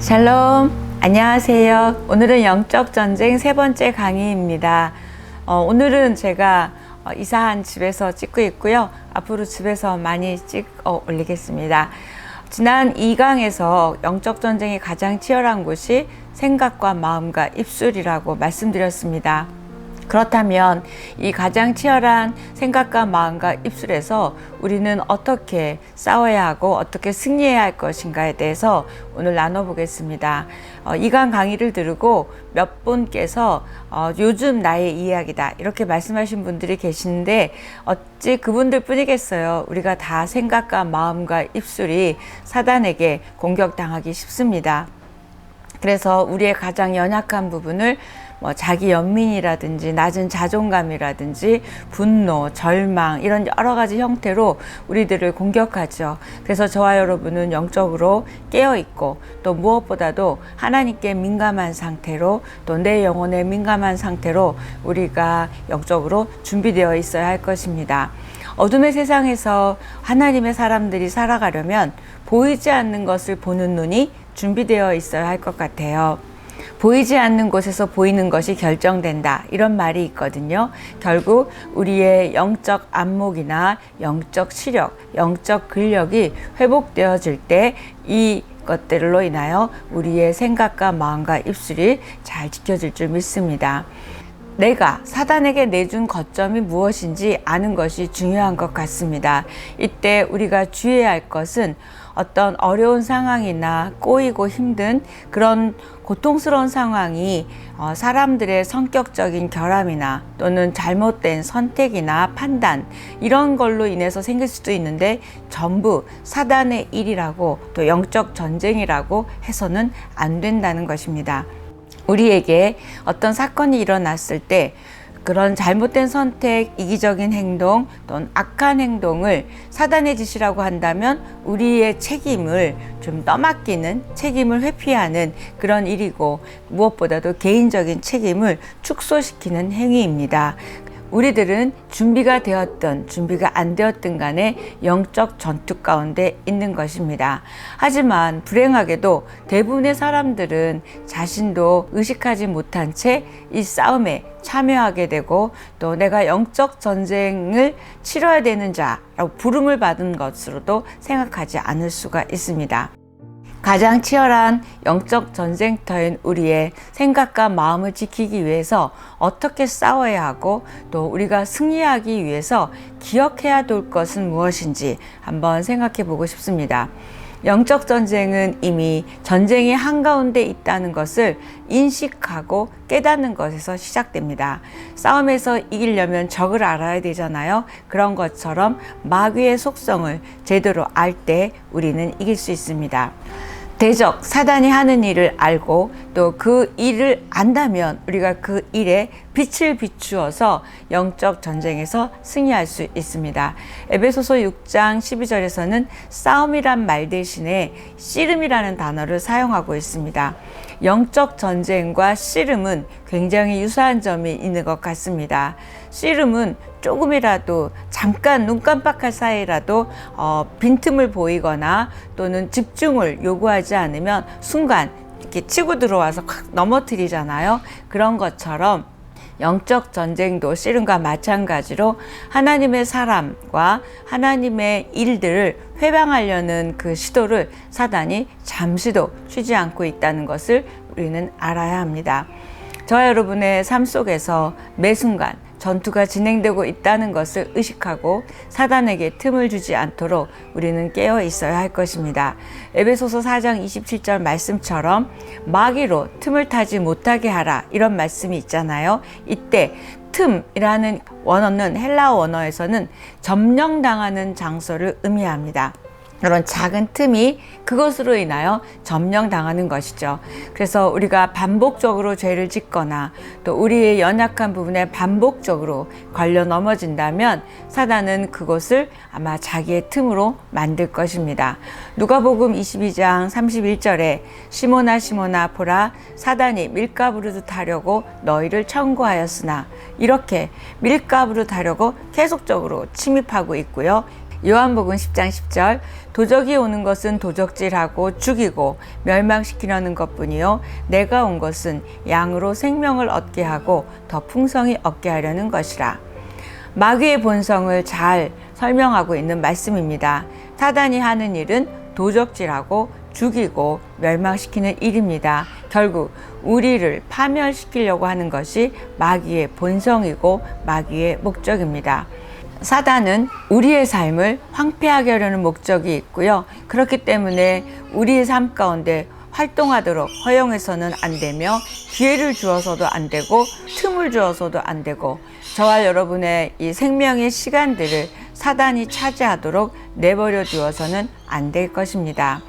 샬롬, 안녕하세요. 오늘은 영적 전쟁 세 번째 강의입니다. 어, 오늘은 제가 어, 이사한 집에서 찍고 있고요. 앞으로 집에서 많이 찍 어 올리겠습니다. 지난 2강에서 영적 전쟁이 가장 치열한 곳이 생각과 마음과 입술이라고 말씀드렸습니다. 그렇다면 이 가장 치열한 생각과 마음과 입술에서 우리는 어떻게 싸워야 하고 어떻게 승리해야 할 것인가에 대해서 오늘 나눠보겠습니다. 어, 이강 강의를 들으고 몇 분께서 어, 요즘 나의 이야기다 이렇게 말씀하신 분들이 계시는데 어찌 그분들 뿐이겠어요. 우리가 다 생각과 마음과 입술이 사단에게 공격당하기 쉽습니다. 그래서 우리의 가장 연약한 부분을 뭐 자기 연민이라든지 낮은 자존감이라든지 분노, 절망 이런 여러 가지 형태로 우리들을 공격하죠. 그래서 저와 여러분은 영적으로 깨어 있고 또 무엇보다도 하나님께 민감한 상태로 또 내 영혼에 민감한 상태로 우리가 영적으로 준비되어 있어야 할 것입니다. 어둠의 세상에서 하나님의 사람들이 살아가려면 보이지 않는 것을 보는 눈이 준비되어 있어야 할 것 같아요. 보이지 않는 곳에서 보이는 것이 결정된다. 이런 말이 있거든요. 결국 우리의 영적 안목이나 영적 시력, 영적 근력이 회복되어질 때 이 것들로 인하여 우리의 생각과 마음과 입술이 잘 지켜질 줄 믿습니다. 내가 사단에게 내준 거점이 무엇인지 아는 것이 중요한 것 같습니다. 이때 우리가 주의해야 할 것은 어떤 어려운 상황이나 꼬이고 힘든 그런 고통스러운 상황이 어, 사람들의 성격적인 결함이나 또는 잘못된 선택이나 판단 이런 걸로 인해서 생길 수도 있는데 전부 사단의 일이라고 또 영적 전쟁이라고 해서는 안 된다는 것입니다. 우리에게 어떤 사건이 일어났을 때 그런 잘못된 선택, 이기적인 행동 또는 악한 행동을 사단의 짓이라고 한다면 우리의 책임을 좀 떠맡기는 책임을 회피하는 그런 일이고 무엇보다도 개인적인 책임을 축소시키는 행위입니다. 우리들은 준비가 되었든 준비가 안 되었든 간에 영적 전투 가운데 있는 것입니다. 하지만 불행하게도 대부분의 사람들은 자신도 의식하지 못한 채 이 싸움에 참여하게 되고 또 내가 영적 전쟁을 치러야 되는 자라고 부름을 받은 것으로도 생각하지 않을 수가 있습니다. 가장 치열한 영적 전쟁터인 우리의 생각과 마음을 지키기 위해서 어떻게 싸워야 하고 또 우리가 승리하기 위해서 기억해야 될 것은 무엇인지 한번 생각해 보고 싶습니다. 영적 전쟁은 이미 전쟁의 한가운데 있다는 것을 인식하고 깨닫는 것에서 시작됩니다. 싸움에서 이기려면 적을 알아야 되잖아요. 그런 것처럼 마귀의 속성을 제대로 알 때 우리는 이길 수 있습니다. 대적, 사단이 하는 일을 알고 또 그 일을 안다면 우리가 그 일에 빛을 비추어서 영적 전쟁에서 승리할 수 있습니다. 에베소서 6장 12절에서는 싸움이란 말 대신에 씨름이라는 단어를 사용하고 있습니다. 영적 전쟁과 씨름은 굉장히 유사한 점이 있는 것 같습니다. 씨름은 조금이라도 잠깐 눈 깜빡할 사이라도 어, 빈틈을 보이거나 또는 집중을 요구하지 않으면 순간 이렇게 치고 들어와서 확 넘어뜨리잖아요. 그런 것처럼 영적 전쟁도 씨름과 마찬가지로 하나님의 사람과 하나님의 일들을 회방하려는 그 시도를 사단이 잠시도 쉬지 않고 있다는 것을 우리는 알아야 합니다. 저 여러분의 삶 속에서 매 순간 전투가 진행되고 있다는 것을 의식하고 사단에게 틈을 주지 않도록 우리는 깨어 있어야 할 것입니다. 에베소서 4장 27절 말씀처럼 마귀로 틈을 타지 못하게 하라 이런 말씀이 있잖아요. 이때 틈이라는 원어는 헬라어 원어에서는 점령당하는 장소를 의미합니다. 이런 작은 틈이 그것으로 인하여 점령당하는 것이죠. 그래서 우리가 반복적으로 죄를 짓거나 또 우리의 연약한 부분에 반복적으로 걸려 넘어진다면 사단은 그것을 아마 자기의 틈으로 만들 것입니다. 누가복음 22장 31절에 시모나 시모나 보라 사단이 밀가부르듯 하려고 너희를 청구하였으나 이렇게 밀가부르듯 하려고 계속적으로 침입하고 있고요. 요한복음 10장 10절 도적이 오는 것은 도적질하고 죽이고 멸망시키려는 것뿐이요 내가 온 것은 양으로 생명을 얻게 하고 더 풍성히 얻게 하려는 것이라. 마귀의 본성을 잘 설명하고 있는 말씀입니다. 사단이 하는 일은 도적질하고 죽이고 멸망시키는 일입니다. 결국 우리를 파멸시키려고 하는 것이 마귀의 본성이고 마귀의 목적입니다. 사단은 우리의 삶을 황폐하게 하려는 목적이 있고요. 그렇기 때문에 우리의 삶 가운데 활동하도록 허용해서는 안 되며 기회를 주어서도 안 되고 틈을 주어서도 안 되고 저와 여러분의 이 생명의 시간들을 사단이 차지하도록 내버려 두어서는 안 될 것입니다.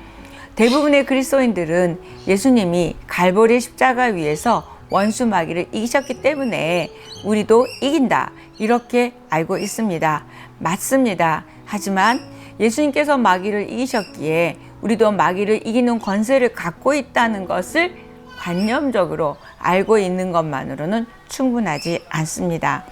대부분의 그리스도인들은 예수님이 갈보리 십자가 위에서 원수 마귀를 이기셨기 때문에 우리도 이긴다. 이렇게 알고 있습니다. 맞습니다. 하지만 예수님께서 마귀를 이기셨기에 우리도 마귀를 이기는 권세를 갖고 있다는 것을 관념적으로 알고 있는 것만으로는 충분하지 않습니다.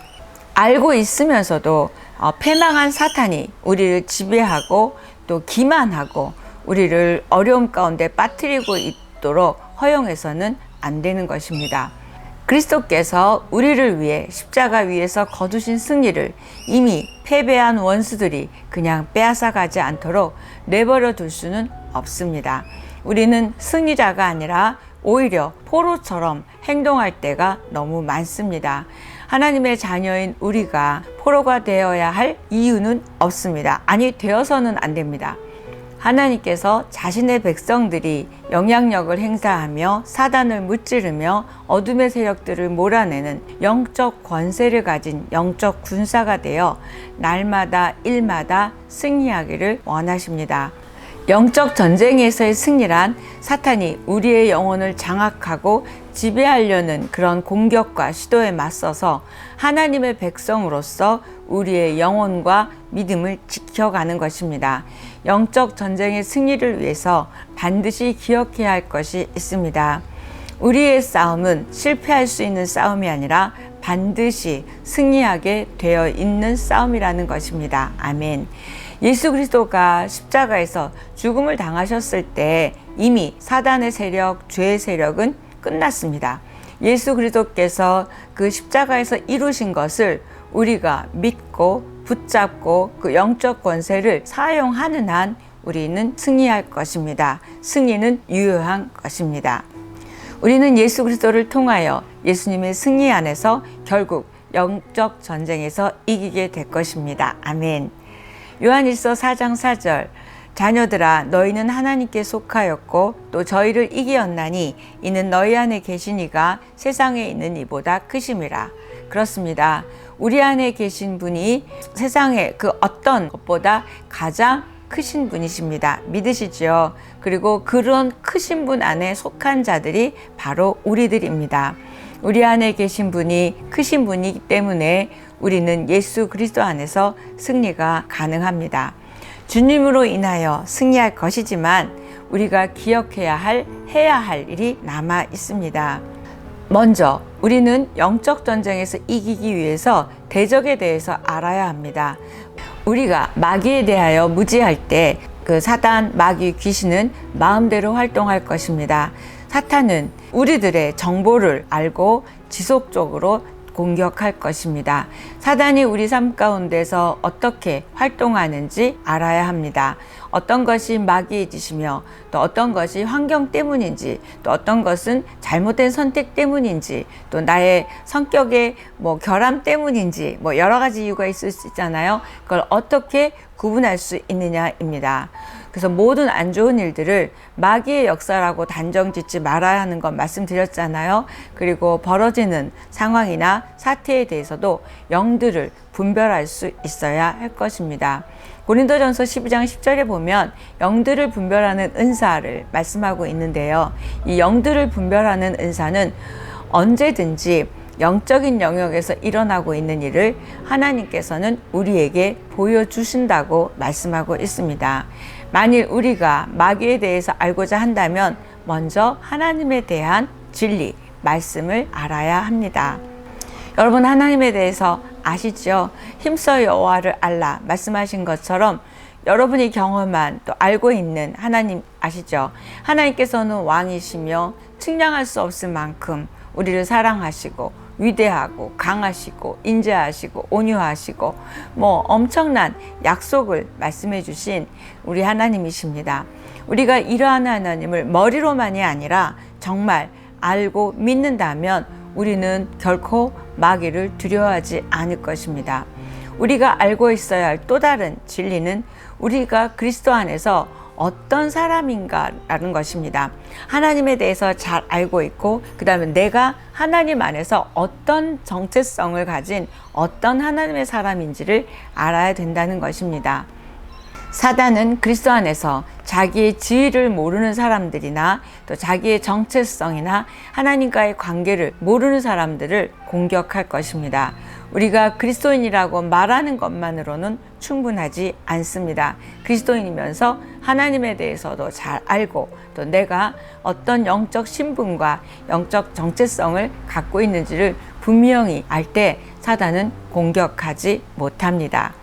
알고 있으면서도 어, 패망한 사탄이 우리를 지배하고 또 기만하고 우리를 어려움 가운데 빠뜨리고 있도록 허용해서는 안 되는 것입니다. 그리스도께서 우리를 위해 십자가 위에서 거두신 승리를 이미 패배한 원수들이 그냥 빼앗아 가지 않도록 내버려 둘 수는 없습니다. 우리는 승리자가 아니라 오히려 포로처럼 행동할 때가 너무 많습니다. 하나님의 자녀인 우리가 포로가 되어야 할 이유는 없습니다. 아니, 되어서는 안 됩니다. 하나님께서 자신의 백성들이 영향력을 행사하며 사단을 무찌르며 어둠의 세력들을 몰아내는 영적 권세를 가진 영적 군사가 되어 날마다 일마다 승리하기를 원하십니다. 영적 전쟁에서의 승리란 사탄이 우리의 영혼을 장악하고 지배하려는 그런 공격과 시도에 맞서서 하나님의 백성으로서 우리의 영혼과 믿음을 지켜가는 것입니다. 영적 전쟁의 승리를 위해서 반드시 기억해야 할 것이 있습니다. 우리의 싸움은 실패할 수 있는 싸움이 아니라 반드시 승리하게 되어 있는 싸움이라는 것입니다. 아멘. 예수 그리스도가 십자가에서 죽음을 당하셨을 때 이미 사단의 세력, 죄의 세력은 끝났습니다. 예수 그리스도께서 그 십자가에서 이루신 것을 우리가 믿고 붙잡고 그 영적 권세를 사용하는 한 우리는 승리할 것입니다. 승리는 유효한 것입니다. 우리는 예수 그리스도를 통하여 예수님의 승리 안에서 결국 영적 전쟁에서 이기게 될 것입니다. 아멘. 요한일서 4장 4절 자녀들아 너희는 하나님께 속하였고 또 저희를 이기었나니 이는 너희 안에 계시니가 세상에 있는 이보다 크심이라 그렇습니다. 우리 안에 계신 분이 세상의 그 어떤 것보다 가장 크신 분이십니다. 믿으시죠? 그리고 그런 크신 분 안에 속한 자들이 바로 우리들입니다. 우리 안에 계신 분이 크신 분이기 때문에 우리는 예수 그리스도 안에서 승리가 가능합니다. 주님으로 인하여 승리할 것이지만 우리가 기억해야 할, 해야 할 일이 남아 있습니다. 먼저 우리는 영적 전쟁에서 이기기 위해서 대적에 대해서 알아야 합니다. 우리가 마귀에 대하여 무지할 때 그 사단, 마귀, 귀신은 마음대로 활동할 것입니다. 사탄은 우리들의 정보를 알고 지속적으로 공격할 것입니다. 사단이 우리 삶 가운데서 어떻게 활동하는지 알아야 합니다. 어떤 것이 마귀의 짓이며 또 어떤 것이 환경 때문인지 또 어떤 것은 잘못된 선택 때문인지 또 나의 성격의 뭐 결함 때문인지 뭐 여러 가지 이유가 있을 수 있잖아요. 그걸 어떻게 구분할 수 있느냐입니다. 그래서 모든 안 좋은 일들을 마귀의 역사라고 단정 짓지 말아야 하는 건 말씀드렸잖아요. 그리고 벌어지는 상황이나 사태에 대해서도 영들을 분별할 수 있어야 할 것입니다. 고린도전서 12장 10절에 보면 영들을 분별하는 은사를 말씀하고 있는데요. 이 영들을 분별하는 은사는 언제든지 영적인 영역에서 일어나고 있는 일을 하나님께서는 우리에게 보여주신다고 말씀하고 있습니다. 만일 우리가 마귀에 대해서 알고자 한다면 먼저 하나님에 대한 진리, 말씀을 알아야 합니다. 여러분 하나님에 대해서 아시죠? 힘써 여호와를 알라 말씀하신 것처럼 여러분이 경험한 또 알고 있는 하나님 아시죠? 하나님께서는 왕이시며 측량할 수 없을 만큼 우리를 사랑하시고 위대하고 강하시고 인자하시고 온유하시고 뭐 엄청난 약속을 말씀해 주신 우리 하나님이십니다. 우리가 이러한 하나님을 머리로만이 아니라 정말 알고 믿는다면 우리는 결코 마귀를 두려워하지 않을 것입니다. 우리가 알고 있어야 할 또 다른 진리는 우리가 그리스도 안에서 어떤 사람인가라는 것입니다. 하나님에 대해서 잘 알고 있고, 그 다음에 내가 하나님 안에서 어떤 정체성을 가진 어떤 하나님의 사람인지를 알아야 된다는 것입니다. 사단은 그리스도 안에서 자기의 지위를 모르는 사람들이나 또 자기의 정체성이나 하나님과의 관계를 모르는 사람들을 공격할 것입니다. 우리가 그리스도인이라고 말하는 것만으로는 충분하지 않습니다. 그리스도인이면서 하나님에 대해서도 잘 알고 또 내가 어떤 영적 신분과 영적 정체성을 갖고 있는지를 분명히 알 때 사단은 공격하지 못합니다.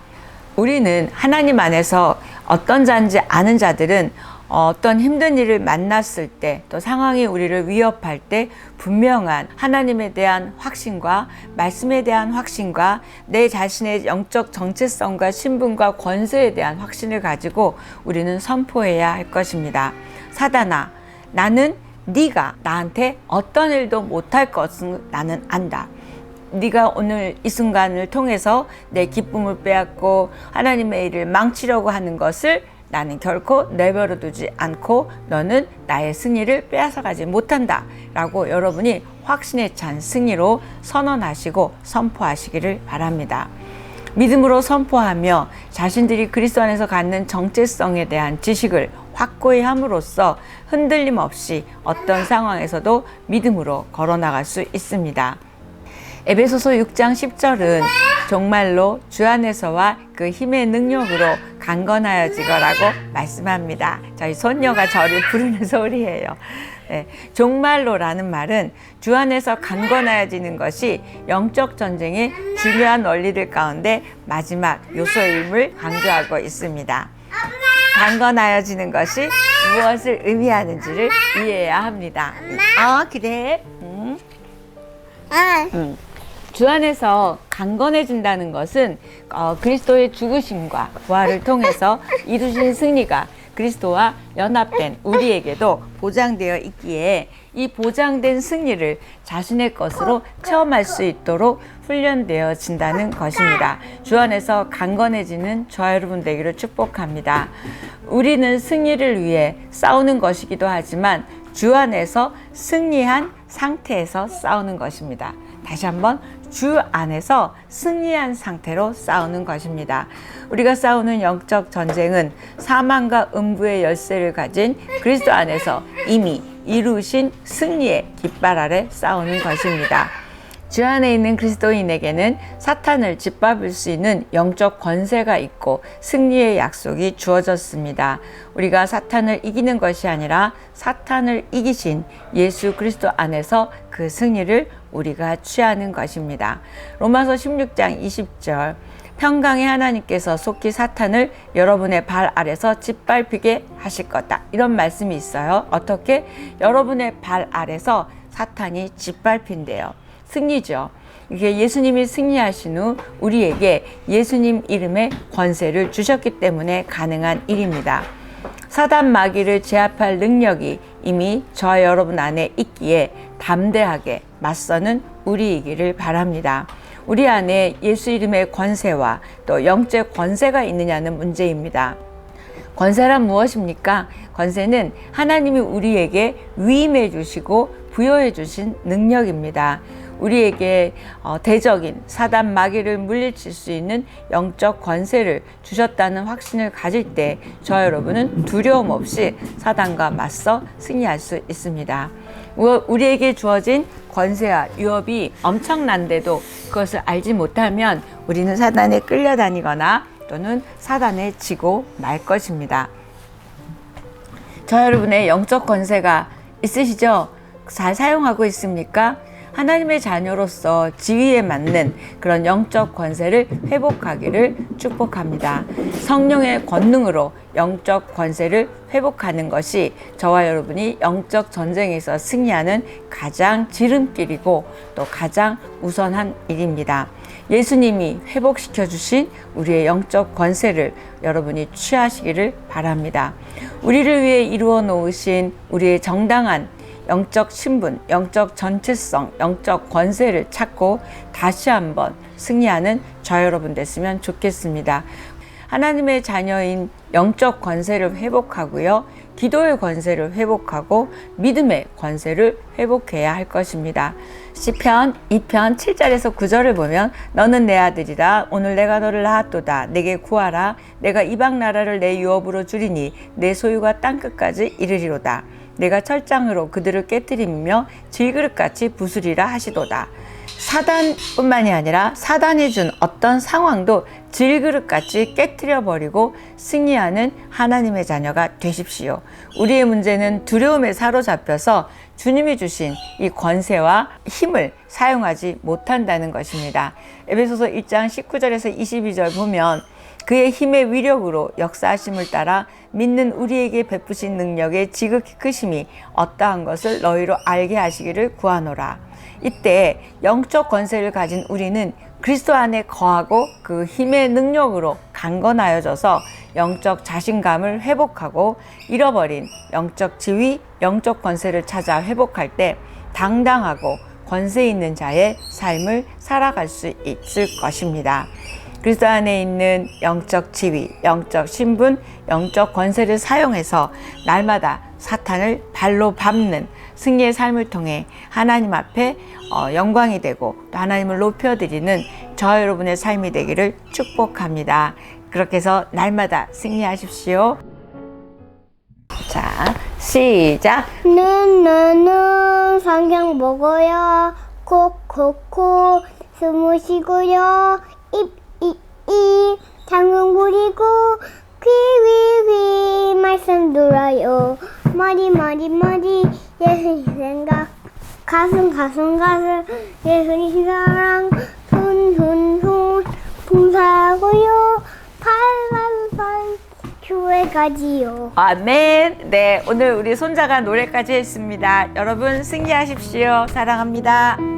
우리는 하나님 안에서 어떤 자인지 아는 자들은 어떤 힘든 일을 만났을 때 또 상황이 우리를 위협할 때 분명한 하나님에 대한 확신과 말씀에 대한 확신과 내 자신의 영적 정체성과 신분과 권세에 대한 확신을 가지고 우리는 선포해야 할 것입니다. 사단아, 나는 네가 나한테 어떤 일도 못할 것은 나는 안다. 네가 오늘 이 순간을 통해서 내 기쁨을 빼앗고 하나님의 일을 망치려고 하는 것을 나는 결코 내버려 두지 않고 너는 나의 승리를 빼앗아가지 못한다. 라고 여러분이 확신에 찬 승리로 선언하시고 선포하시기를 바랍니다. 믿음으로 선포하며 자신들이 그리스도 안에서 갖는 정체성에 대한 지식을 확고히 함으로써 흔들림 없이 어떤 상황에서도 믿음으로 걸어나갈 수 있습니다. 에베소서 6장 10절은 정말로 주 안에서와 그 힘의 능력으로 강건하여지거라고 말씀합니다. 저희 손녀가 저를 부르는 소리예요. 네, 종말로라는 말은 주 안에서 강건하여지는 것이 영적 전쟁의 중요한 원리들 가운데 마지막 요소임을 강조하고 있습니다. 강건하여지는 것이 무엇을 의미하는지를 이해해야 합니다. 아, 그래? 음. 음. 주 안에서 강건해진다는 것은 어, 그리스도의 죽으심과 부활을 통해서 이루신 승리가 그리스도와 연합된 우리에게도 보장되어 있기에 이 보장된 승리를 자신의 것으로 체험할 수 있도록 훈련되어진다는 것입니다. 주 안에서 강건해지는 저와 여러분 되기를 축복합니다. 우리는 승리를 위해 싸우는 것이기도 하지만 주 안에서 승리한 상태에서 싸우는 것입니다. 다시 한번 주 안에서 승리한 상태로 싸우는 것입니다. 우리가 싸우는 영적 전쟁은 사망과 음부의 열쇠를 가진 그리스도 안에서 이미 이루신 승리의 깃발 아래 싸우는 것입니다. 주 안에 있는 그리스도인에게는 사탄을 짓밟을 수 있는 영적 권세가 있고 승리의 약속이 주어졌습니다. 우리가 사탄을 이기는 것이 아니라 사탄을 이기신 예수 그리스도 안에서 그 승리를 우리가 취하는 것입니다. 로마서 16장 20절 평강의 하나님께서 속히 사탄을 여러분의 발 아래서 짓밟히게 하실 거다. 이런 말씀이 있어요. 어떻게? 여러분의 발 아래서 사탄이 짓밟힌대요. 승리죠. 이게 예수님이 승리하신 후 우리에게 예수님 이름의 권세를 주셨기 때문에 가능한 일입니다. 사단 마귀를 제압할 능력이 이미 저 여러분 안에 있기에 담대하게 맞서는 우리이기를 바랍니다. 우리 안에 예수 이름의 권세와 또 영적 권세가 있느냐는 문제입니다. 권세란 무엇입니까? 권세는 하나님이 우리에게 위임해 주시고 부여해 주신 능력입니다. 우리에게 어, 대적인 사단 마귀를 물리칠 수 있는 영적 권세를 주셨다는 확신을 가질 때저 여러분은 두려움 없이 사단과 맞서 승리할 수 있습니다. 우리에게 주어진 권세와 유업이 엄청난데도 그것을 알지 못하면 우리는 사단에 끌려다니거나 또는 사단에 지고 말 것입니다. 저 여러분의 영적 권세가 있으시죠? 잘 사용하고 있습니까? 하나님의 자녀로서 지위에 맞는 그런 영적 권세를 회복하기를 축복합니다. 성령의 권능으로 영적 권세를 회복하는 것이 저와 여러분이 영적 전쟁에서 승리하는 가장 지름길이고 또 가장 우선한 일입니다. 예수님이 회복시켜 주신 우리의 영적 권세를 여러분이 취하시기를 바랍니다. 우리를 위해 이루어 놓으신 우리의 정당한 영적 신분, 영적 전체성, 영적 권세를 찾고 다시 한번 승리하는 저 여러분 됐으면 좋겠습니다. 하나님의 자녀인 영적 권세를 회복하고요. 기도의 권세를 회복하고 믿음의 권세를 회복해야 할 것입니다. 시편 2편 7절에서 9절을 보면 너는 내 아들이라 오늘 내가 너를 낳았도다 내게 구하라 내가 이방 나라를 내 유업으로 주리니 내 소유가 땅 끝까지 이르리로다 내가 철장으로 그들을 깨뜨리며 질그릇같이 부수리라 하시도다. 사단뿐만이 아니라 사단이 준 어떤 상황도 질그릇같이 깨뜨려 버리고 승리하는 하나님의 자녀가 되십시오. 우리의 문제는 두려움에 사로잡혀서 주님이 주신 이 권세와 힘을 사용하지 못한다는 것입니다. 에베소서 1장 19절에서 22절 보면 그의 힘의 위력으로 역사하심을 따라 믿는 우리에게 베푸신 능력의 지극히 크심이 어떠한 것을 너희로 알게 하시기를 구하노라. 이때 영적 권세를 가진 우리는 그리스도 안에 거하고 그 힘의 능력으로 강건하여져서 영적 자신감을 회복하고 잃어버린 영적 지위, 영적 권세를 찾아 회복할 때 당당하고 권세 있는 자의 삶을 살아갈 수 있을 것입니다. 그리스도 안에 있는 영적 지위, 영적 신분, 영적 권세를 사용해서 날마다 사탄을 발로 밟는 승리의 삶을 통해 하나님 앞에 어, 영광이 되고 또 하나님을 높여드리는 저 여러분의 삶이 되기를 축복합니다. 그렇게 해서 날마다 승리하십시오. 자, 시작. 눈눈눈 성경 보고요 콕콕콕 숨을 쉬고요 입입 입 당근 부리고 귀귀귀 말씀 들어요 머리 머리 머리 예수님 생각 가슴 가슴 가슴 예수님 사랑 손손손 봉사하고요 팔팔팔 교회 가지요 아멘. 네, 오늘 우리 손자가 노래까지 했습니다. 여러분 승리하십시오. 사랑합니다.